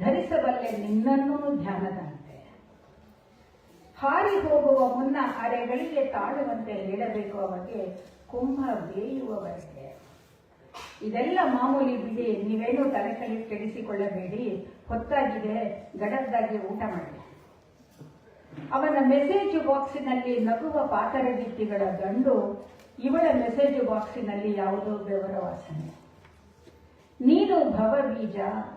ಧರಿಸಬಲ್ಲೆ ನಿನ್ನನ್ನೂ ಧ್ಯಾನದಂತೆ ಹಾರಿ ಹೋಗುವ ಮುನ್ನ ಅರೆಗಳಿಗೆ ತಾಳುವಂತೆ ಹೇಳಬೇಕು ಅವರಿಗೆ, ಕುಂಭ ಬೇಯುವವರೆಗೆ. ಇದೆಲ್ಲ ಮಾಮೂಲಿ ಬಿಡಿ ನೀವೇನು ತಲೆ ಕಲಿ ಕೆಡಿಸಿಕೊಳ್ಳಬೇಡಿ. ಹೊತ್ತಾಗಿದೆ, ಗಡದ್ದಾಗಿ ಊಟ ಮಾಡಿ. ಅವನ ಮೆಸೇಜ್ ಬಾಕ್ಸಿನಲ್ಲಿ ನಗುವ ಪಾತರಗಿತ್ತಿಗಳ ಗಂಡು, ಇವಳ ಮೆಸೇಜ್ ಬಾಕ್ಸಿನಲ್ಲಿ ಯಾವುದೋ ಬೆವರ ವಾಸನೆ. ನೀನು ಭವ ಬೀಜ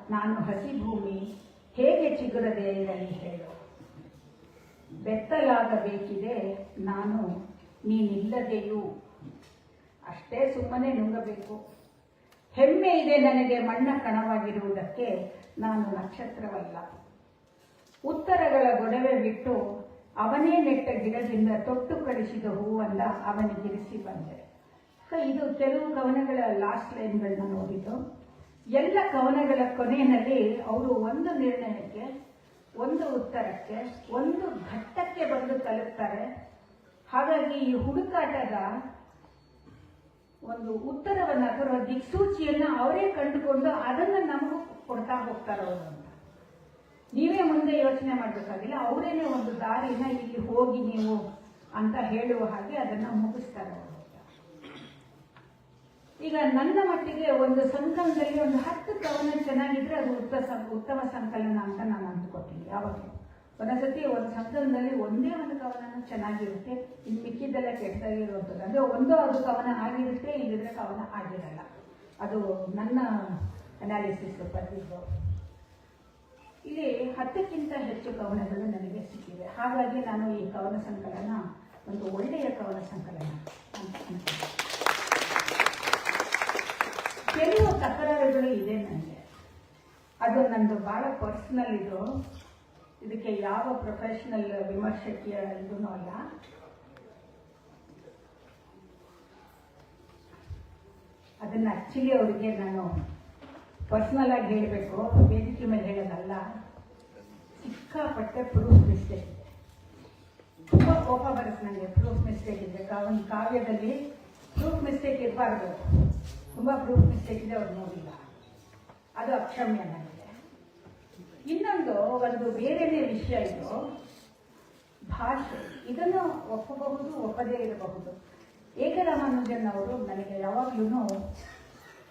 ನಾನು ಹಸಿ ಭೂಮಿ, ಹೇಗೆ ಚಿಗುರದೆ ಇರಲಿ ಹೇಳು. ಬೆತ್ತಲಾಗಬೇಕಿದೆ, ನಾನು ನೀನಿಲ್ಲದೆಯೂ? ಅಷ್ಟೇ ಸುಮ್ಮನೆ ನುಂಗಬೇಕು. ಹೆಮ್ಮೆ ಇದೆ ನನಗೆ ಮಣ್ಣ ಕಣವಾಗಿರುವುದಕ್ಕೆ ನಾನು ನಕ್ಷತ್ರವಲ್ಲ. ಉತ್ತರಗಳ ಗೊಡವೆ ಬಿಟ್ಟು ಅವನೇ ನೆಟ್ಟ ಗಿಡದಿಂದ ತೊಟ್ಟು ಕಳಿಸಿದ ಹೂವನ್ನ ಅವನಿಗಿರಿಸಿ ಬಂದೆ. ಸೊ ಇದು ಕೆಲವು ಕವನಗಳ ಲಾಸ್ಟ್ ಲೈನ್ಗಳನ್ನ ನೋಡಿದ್ದು. ಎಲ್ಲ ಕವನಗಳ ಕೊನೆಯಲ್ಲಿ ಅವರು ಒಂದು ನಿರ್ಣಯಕ್ಕೆ ಒಂದು ಉತ್ತರಕ್ಕೆ, ಒಂದು ಘಟ್ಟಕ್ಕೆ ಬಂದು ತಲುಪ್ತಾರೆ. ಹಾಗಾಗಿ ಈ ಹುಡುಕಾಟದ ಒಂದು ಉತ್ತರವನ್ನು ಅಥವಾ ದಿಕ್ಸೂಚಿಯನ್ನು ಅವರೇ ಕಂಡುಕೊಂಡು ಅದನ್ನು ನಮಗೂ ಕೊಡ್ತಾ ಹೋಗ್ತಾರೆ ಅವರು ಅಂತ. ನೀವೇ ಮುಂದೆ ಯೋಚನೆ ಮಾಡಬೇಕಾಗಿಲ್ಲ, ಅವರೇನೆ ಒಂದು ದಾರಿನ ಇಲ್ಲಿ ಹೋಗಿ ನೀವು ಅಂತ ಹೇಳುವ ಹಾಗೆ ಅದನ್ನು ಮುಗಿಸ್ತಾರೆ ಅವರು. ಈಗ ನನ್ನ ಮಟ್ಟಿಗೆ ಒಂದು ಸಂಕಲನದಲ್ಲಿ ಒಂದು ಹತ್ತು ಕವನ ಚೆನ್ನಾಗಿದ್ರೆ ಅದು ಉತ್ತಮ ಉತ್ತಮ ಸಂಕಲನ ಅಂತ ನಾನು ಅಂದ್ಕೊತೀನಿ. ಯಾವಾಗಲೂ. ಒಂದೊಂದ್ಸತಿ ಒಂದು ಸಂಕಲನದಲ್ಲಿ ಒಂದೇ ಒಂದು ಕವನ ಚೆನ್ನಾಗಿರುತ್ತೆ. ಇನ್ನು ಮಿಕ್ಕಿದ್ದೆಲ್ಲ ಕೆಟ್ಟದಾಗಿರುವಂಥದ್ದು ಅಂದರೆ ಒಂದೋ ಅದು ಕವನ ಆಗಿರುತ್ತೆ ಇಲ್ಲಿದ್ರೆ ಕವನ ಆಗಿರಲ್ಲ. ಅದು ನನ್ನ ಅನಾಲಿಸಿಸ್ ಬರ್ತಿದ್ದು ಇಲ್ಲಿ ಹತ್ತಕ್ಕಿಂತ ಹೆಚ್ಚು ಕವನಗಳು ನನಗೆ ಸಿಕ್ಕಿವೆ. ಹಾಗಾಗಿ ನಾನು ಈ ಕವನ ಸಂಕಲನ ಒಂದು ಒಳ್ಳೆಯ ಕವನ ಸಂಕಲನ ಅಂತ ಅನ್ಕೊಂಡೆ. ಕೆಲವು ತಕರಾರುಗಳು ಇದೆ ನನಗೆ ಅದು ನಂದು ಭಾಳ ಪರ್ಸ್ನಲ್ ಇದು. ಇದಕ್ಕೆ ಯಾವ ಪ್ರೊಫೆಷನಲ್ ವಿಮರ್ಶಕಿಯ ಇದೂ ಅಲ್ಲ. ಅದನ್ನು ಆ್ಯಕ್ಚುಲಿ ಅವರಿಗೆ ನಾನು ಪರ್ಸನಲ್ ಆಗಿ ಹೇಳಬೇಕು. ವೇದಿಕೆ ಮೇಲೆ ಹೇಳೋದಲ್ಲ. ಸಿಕ್ಕಾಪಟ್ಟೆ ಪ್ರೂಫ್ ಮಿಸ್ಟೇಕ್ ಇದೆ ತುಂಬ ಕೋಪ ಬರುತ್ತೆ ನನಗೆ ಪ್ರೂಫ್ ಮಿಸ್ಟೇಕ್ ಇದೆ ಒಂದು ಕಾವ್ಯದಲ್ಲಿ ಪ್ರೂಫ್ ಮಿಸ್ಟೇಕ್ ಇರಬಾರ್ದು. ತುಂಬ ಮಿಸ್ಟೇಕ್ ಇದೆ ಅವ್ರು ನೋಡಿಲ್ಲ. ಅದು ಅಕ್ಷಮ್ಯ ನನಗೆ. ಇನ್ನೊಂದು, ಒಂದು ಬೇರೆನೇ ವಿಷಯ ಇದು. ಭಾಷೆ, ಇದನ್ನು ಒಪ್ಪಬಹುದು, ಒಪ್ಪದೇ ಇರಬಹುದು. ಏಕರಾಮಾನುಜನ್ ಅವರು ನನಗೆ ಯಾವಾಗ್ಲೂ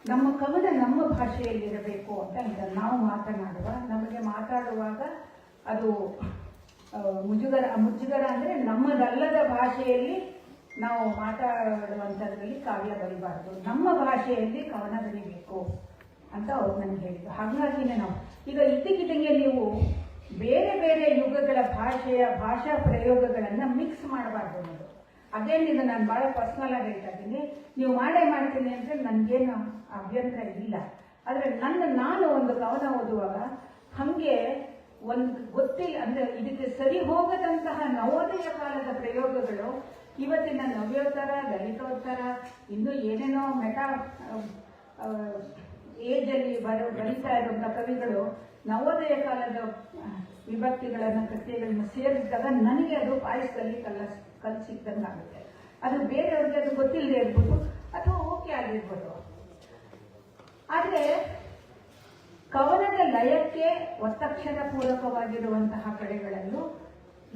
ನಮ್ಮ ಕವನ ನಮ್ಮ ಭಾಷೆಯಲ್ಲಿ ಇರಬೇಕು ಅಂತ ಹೇಳ್ತಾರೆ ನಾವು ಮಾತನಾಡುವ, ನಮಗೆ ಮಾತಾಡುವಾಗ ಅದು ಮುಜುಗರ ಮುಜುಗರ ಅಂದ್ರೆ ನಮ್ಮದಲ್ಲದ ಭಾಷೆಯಲ್ಲಿ ನಾವು ಮಾತಾಡುವಂಥದ್ರಲ್ಲಿ ಕಾವ್ಯ ಬರಿಬಾರ್ದು. ನಮ್ಮ ಭಾಷೆಯಲ್ಲಿ ಕವನ ಬರಿಬೇಕು ಅಂತ ಅವ್ರು ನನಗೆ ಹೇಳಿದ್ರು ಹಾಗಾಗಿನೇ ನಾವು ಈಗ ಇದ್ದಕ್ಕಿದ್ದಂಗೆ ನೀವು ಬೇರೆ ಬೇರೆ ಯುಗಗಳ ಭಾಷೆಯ ಭಾಷಾ ಪ್ರಯೋಗಗಳನ್ನು ಮಿಕ್ಸ್ ಮಾಡಬಾರ್ದು ಅನ್ನೋದು. ಅದೇನಿದೆ ನಾನು ಭಾಳ ಪರ್ಸನಲ್ ಆಗಿ ಹೇಳ್ತಾ ಇದ್ದೀನಿ. ನೀವು ಮಾಡೇ ಮಾಡ್ತೀನಿ ಅಂದರೆ ನನಗೇನು ಅಭ್ಯಂತರ ಇಲ್ಲ. ಆದರೆ ನನ್ನ, ನಾನು ಒಂದು ಕವನ ಓದುವಾಗ ಹಾಗೆ ಒಂದು ಗೊತ್ತಿಲ್ಲ ಅಂದರೆ ಇದಕ್ಕೆ ಸರಿ ಹೋಗದಂತಹ ನವೋದಯ ಕಾಲದ ಪ್ರಯೋಗಗಳು ಇವತ್ತಿನ ನವ್ಯೋತ್ತರ, ದಲಿತೋತ್ತರ, ಇನ್ನು ಏನೇನೋ ಮೆಟಾ ಏಜಲ್ಲಿ ಬರೋ, ಬರೀತಾ ಇರುವಂಥ ಕವಿಗಳು ನವೋದಯ ಕಾಲದ ವಿಭಕ್ತಿಗಳನ್ನು, ಕೃತ್ಯಗಳನ್ನ ಸೇರಿಸಿದಾಗ ನನಗೆ ಅದು ಪಾಯಸದಲ್ಲಿ ಕಲ್ ಆಗುತ್ತೆ ಅದು ಬೇರೆಯವ್ರಿಗೆ ಅದು ಗೊತ್ತಿಲ್ಲದೆ ಇರ್ಬೋದು ಅಥವಾ ಓಕೆ ಆಗಿರ್ಬೋದು. ಆದರೆ ಕವನದ ಲಯಕ್ಕೆ ಒತ್ತಕ್ಷರ ಪೂರಕವಾಗಿರುವಂತಹ ಕಡೆಗಳಲ್ಲೂ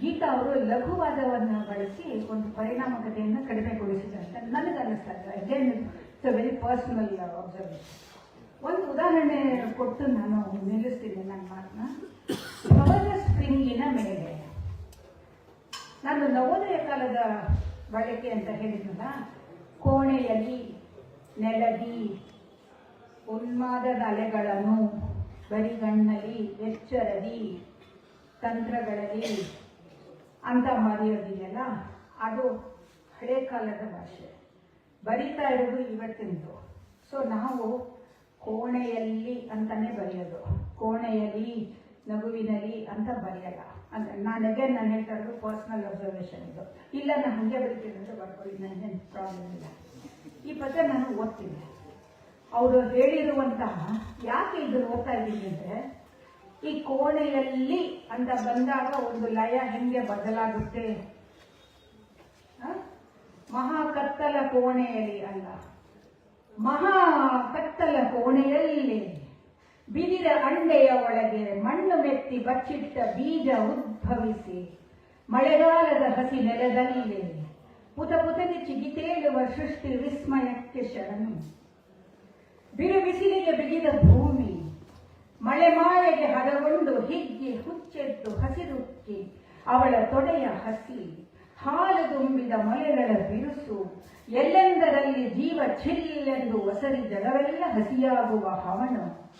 ಗೀತಾ ಅವರು ಲಘುವಾದವನ್ನು ಬಳಸಿ ಒಂದು ಪರಿಣಾಮಕತೆಯನ್ನು ಕಡಿಮೆಗೊಳಿಸಿದ್ದಾರೆ ಅಂತ ನನಗೆ ಅನ್ನಿಸ್ತಾ again it's a very personal observation ಒಂದು ಉದಾಹರಣೆ ಕೊಟ್ಟು ನಾನು ನಿಲ್ಲಿಸ್ತೀನಿ ನನ್ನ ಮಾತನ್ನ. ಭವದ ಸ್ಪ್ರಿಂಗಿನ ಮೇಲೆ. ನಾನು ನವೋದಯ ಕಾಲದ ಬಳಕೆ ಅಂತ ಹೇಳಿದ್ನಲ್ಲ, ಕೋಣೆಯಲ್ಲಿ ನೆಲದಿ ಉನ್ಮಾದದ ಅಲೆಗಳನ್ನು ಬರಿಗಣ್ಣಲ್ಲಿ ಎಚ್ಚರದಿ, ತಂತ್ರಗಳಲ್ಲಿ ಅಂತ ಮರೆಯೋದಿದೆಯಲ್ಲ? ಅದು ಹಳೆ ಕಾಲದ ಭಾಷೆ. ಬರಿತಾ ಇರೋದು ಇವತ್ತಿನದು ಸೊ ನಾವು ಕೋಣೆಯಲ್ಲಿ ಅಂತಾನೆ ಬರೆಯೋದು. ಕೋಣೆಯಲ್ಲಿ, ನಗುವಿನಲ್ಲಿ ಅಂತ ಬರೆಯಲ್ಲ. ಅಂದ್ರೆ ಅಗೇನ್ ನಾನು ಹೇಳ್ತಾ ಇರೋದು ಪರ್ಸ್ನಲ್ ಅಬ್ಸರ್ವೇಷನ್ ಇದು. ಇಲ್ಲ, ನಾನು ಹಾಗೆ ಬರಿತೀನಿ ಅಂತ ಬರ್ಕೊಳ್ಳಿ. ನನಗೇನು ಪ್ರಾಬ್ಲಮ್ ಇಲ್ಲ. ಈ ಪದ ನಾನು ಓದ್ತೀನಿ. ಅವರು ಹೇಳಿರುವಂತಹ ಯಾಕೆ ಇದನ್ನು ಓದ್ತಾ ಇದ್ದೀನಿ ಅಂದ್ರೆ ಈ ಕೋಣೆಯಲ್ಲಿ ಅಂತ ಬಂದಾಗ ಒಂದು ಲಯ ಹೆಂಗೆ ಬದಲಾಗುತ್ತೆ? ಮಹಾ ಕತ್ತಲ ಕೋಣೆಯಲ್ಲಿ ಅಲ್ಲ. ಮಹಾ ಕತ್ತಲ ಕೋಣೆಯಲ್ಲಿ ಬಿದಿರ ಅಂಡೆಯ ಒಳಗೆ ಮಣ್ಣು ಮೆತ್ತಿ ಬಚ್ಚಿಟ್ಟ ಬೀಜ ಉದ್ಭವಿಸಿ ಮಳೆಗಾಲದ ಹಸಿ ನೆಲದಲ್ಲಿ ಪುತ ಪುತನೆ ಚಿಗಿತೇಳುವ ಸೃಷ್ಟಿ ವಿಸ್ಮಯಕ್ಕೆ ಶರಣು. ಬಿರು ಬಿಸಿಲಿಗೆ ಬಿಗಿದ ಭೂಮಿ ಮಳೆ ಮಾಯೆಗೆ ಹದಗೊಂಡು ಹಿಗ್ಗಿ ಹುಚ್ಚೆತ್ತು ಹಸಿರುಕ್ಕಿ ಅವಳ ತೊಡೆಯ ಹಸಿ, ಹಾಲು ತುಂಬಿದ ಮೊಲೆಗಳ ಬಿರುಸು, ಎಲ್ಲೆಂದರಲ್ಲಿ ಜೀವ ಚಿಲ್ಲೆಂದು ಒಸರಿ ಜಲವೆಲ್ಲ ಹಸಿಯಾಗುವ ಹವನು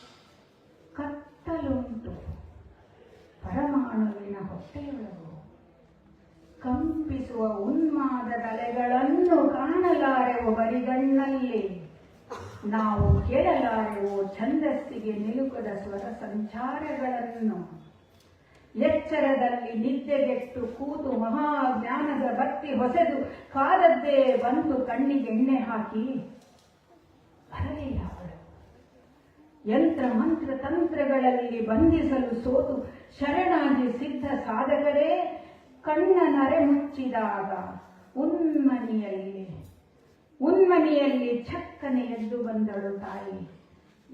ಕತ್ತಲುಂಟು. ಪರಮಾಣುವಿನ ಹೊಟ್ಟೆಯೊಳಗು ಕಂಪಿಸುವ ಉನ್ಮಾದ ತಲೆಗಳನ್ನು ಕಾಣಲಾರೆವು ಬರಿಗಣ್ಣಲ್ಲಿ. ನಾವು ಕೇಳಲಾರೆವು ಛಂದಸ್ಸಿಗೆ ನಿಲುಕದ ಸ್ವರ ಸಂಚಾರಗಳನ್ನು. ಎಚ್ಚರದಲ್ಲಿ ನಿದ್ದೆಗೆಟ್ಟು ಕೂತು ಮಹಾ ಜ್ಞಾನದ ಬತ್ತಿ ಹೊಸೆದು ಕಾದದ್ದೇ ಬಂದು ಕಣ್ಣಿಗೆ ಎಣ್ಣೆ ಹಾಕಿ ಬರಲಿಲ್ಲ ಅವಳು ಯಂತ್ರ ಮಂತ್ರ ತಂತ್ರಗಳಲ್ಲಿ ಬಂಧಿಸಲು ಸೋತು ಶರಣಾಗಿ ಸಿದ್ಧ ಸಾಧಕರೇ, ಕಣ್ಣ ನರೆ ಮುಚ್ಚಿದಾಗ ಉನ್ಮನಿಯಲ್ಲಿ ಉನ್ಮನಿಯಲ್ಲಿ ಚಕ್ಕನೆ ಎದ್ದು ಬಂದಳು ತಾಯಿ.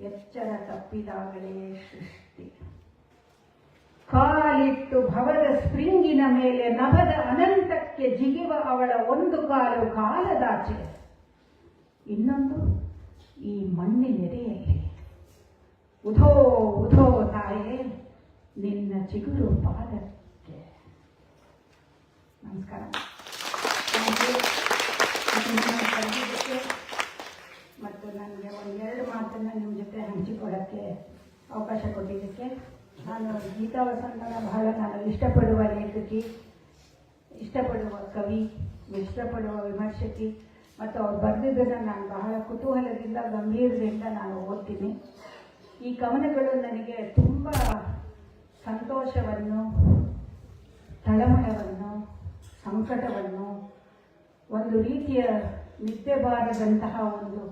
ಎಚ್ಚರ ತಪ್ಪಿದಾಗಲೇ ಸೃಷ್ಟಿ. ಕಾಲಿಟ್ಟು ಭವದ ಸ್ಪ್ರಿಂಗಿನ ಮೇಲೆ ನಭದ ಅನಂತಕ್ಕೆ ಜಿಗಿವ ಅವಳ ಒಂದು ಕಾಲು ಕಾಲದಾಚೆ. ಇನ್ನೊಂದು ಈ ಮಣ್ಣಿನೆರೆಯಲ್ಲಿ ಉಧೋ ಉಧೋ ತಾಯೇ, ನಿನ್ನ ಚಿಗುರು ಪಾದಕ್ಕೆ. ನಮಸ್ಕಾರ Thank you. ನನ್ನನ್ನ ಕರೆದಿದ್ದಕ್ಕೆ ಮತ್ತು ನನಗೆ ಒಂದೆರಡು ಮಾತನ್ನು ನಿಮ್ಮ ಜೊತೆ ಹಂಚಿಕೊಳ್ಳೋಕ್ಕೆ ಅವಕಾಶ ಕೊಟ್ಟಿದ್ದಕ್ಕೆ. ನಾನು ಗೀತಾ ವಸಂತನ ಬಹಳ ನಾನು ಇಷ್ಟಪಡುವ ಲೇಖಕಿ, ಇಷ್ಟಪಡುವ ಕವಿ, ಇಷ್ಟಪಡುವ ವಿಮರ್ಶಕಿ, ಮತ್ತು ಅವ್ರು ಬರೆದಿದ್ದನ್ನು ನಾನು ಬಹಳ ಕುತೂಹಲದಿಂದ, ಗಂಭೀರದಿಂದ ನಾನು ಓದ್ತೀನಿ. ಈ ಕವನಗಳು ನನಗೆ ತುಂಬ ಸಂತೋಷವನ್ನು, ತಳಮಳವನ್ನು, ಸಂಕಟವನ್ನು, ಒಂದು ರೀತಿಯ ನಿದ್ದೆ ಬಾರದಂತಹ ಒಂದು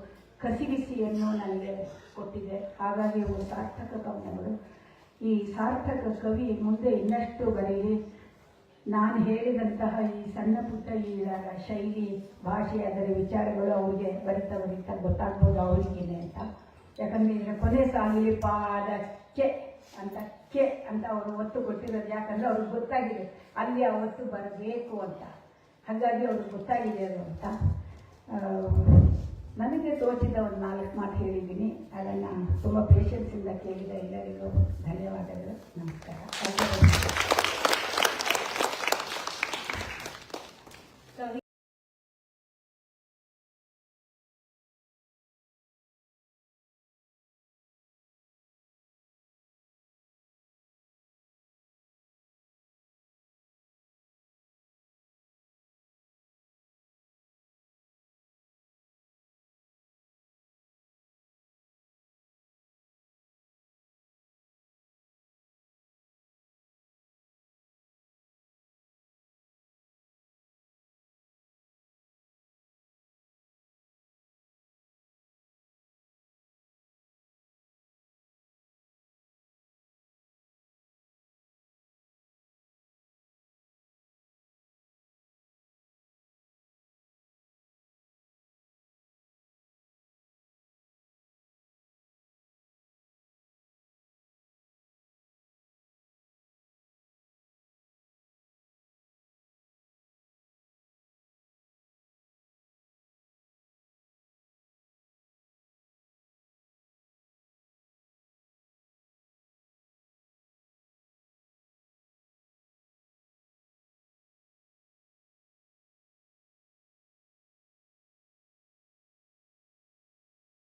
ಕಸಿವಿಸಿಯನ್ನು ನನಗೆ ಕೊಟ್ಟಿದೆ. ಹಾಗಾಗಿ ಅವರು ಸಾರ್ಥಕ ಕವನಗಳು ಈ ಸಾರ್ಥಕ ಕವಿ ಮುಂದೆ ಇನ್ನಷ್ಟು ಬರೆಯಲಿ ನಾನು ಹೇಳಿದಂತಹ ಈ ಸಣ್ಣ ಪುಟ್ಟ ಈ ಶೈಲಿ, ಭಾಷೆ, ಅದರ ವಿಚಾರಗಳು ಅವರಿಗೆ ಬರಿತಾ ಬರಿತಾ ಗೊತ್ತಾಗ್ಬೋದು ಅವರಿಗೇನೆ ಅಂತ. ಯಾಕಂದ್ರೆ ಕೊನೆ ಸಾಲಿಗೆ ಪಾದ ಕೆ ಅಂತ ಕೆ ಅಂತ ಅವರು ಒತ್ತು ಕೊಟ್ಟಿರೋದು ಯಾಕಂದ್ರೆ ಅವ್ರಿಗೆ ಗೊತ್ತಾಗಿದೆ. ಅಲ್ಲಿ ಆ ಒತ್ತು ಬರಬೇಕು ಅಂತ. ಹಾಗಾಗಿ ಅವ್ರಿಗೆ ಗೊತ್ತಾಗಿದೆ ಅದು ಅಂತ. ನನಗೆ ತೋಚಿದ ಒಂದು ನಾಲ್ಕು ಮಾತು ಹೇಳಿದ್ದೀನಿ. ಅದನ್ನು ತುಂಬ ಪೇಷನ್ಸಿಂದ ಕೇಳಿದ ಎಲ್ಲರಿಗೂ ಧನ್ಯವಾದಗಳು. ನಮಸ್ಕಾರ.